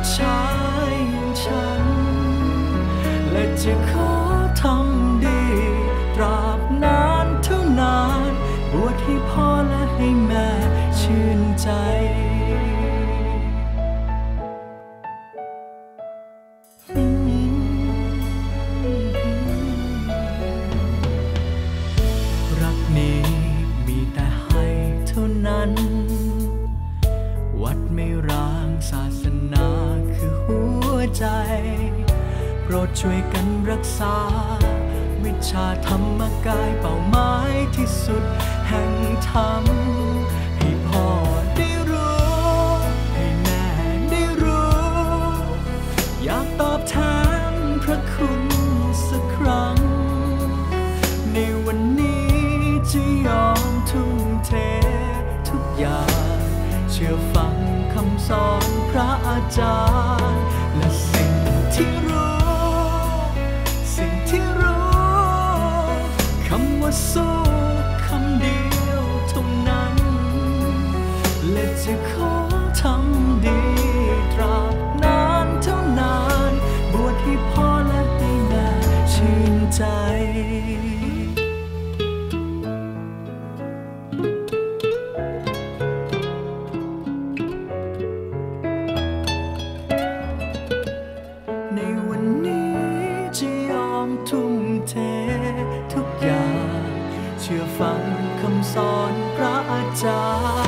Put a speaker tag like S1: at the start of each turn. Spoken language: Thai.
S1: ผู้ชายอย่างฉัน และจะขอทำดีตราบนานเท่านาน บวชให้พ่อและให้แม่ชื่นใจ ใจ โปรดช่วยกันรักษา วิชาธรรมกายเป้าหมายที่สุดแห่งธรรม ให้พ่อได้รู้ ให้แม่ได้รู้ อยากตอบแทนพระคุณสักครั้ง ในวันนี้จะยอมทุ่มเททุกอย่าง เชื่อฟังคำสอนพระอาจารย์ ค คำสอนพระอาจารย์